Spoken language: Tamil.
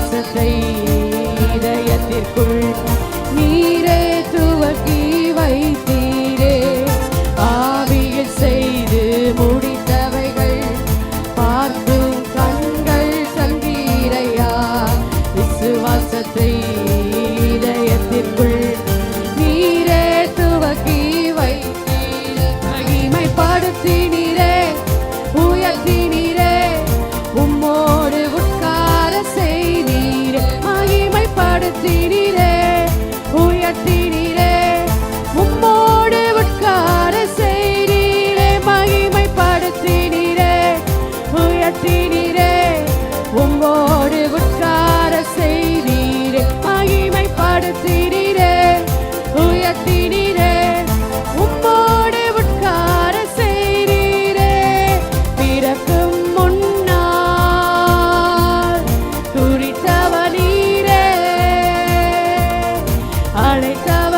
சுவாசத்தை இதயத்திற்குள் நீரே துவக்கி வைத்தீரே. ஆவியில் செய்து முடித்தவைகள் பார்த்தும் கண்கள் கண்டீரையா விசுவாசத்தை இதயத்திற்குள் நீரே துவக்கி வைத்தீரே. மகிமைப்படுத்தினீரே உயர்த்தி மாற்றினீரே உம்மோடு உட்கார செய்தீரே. மகிமைப்படுத்தினீரே. உயர்த்தினீரே. உம்மோடு உட்கார செய்தீரே. பிறக்கும் முன்னால் துரித்தவனீரே அழைத்தவ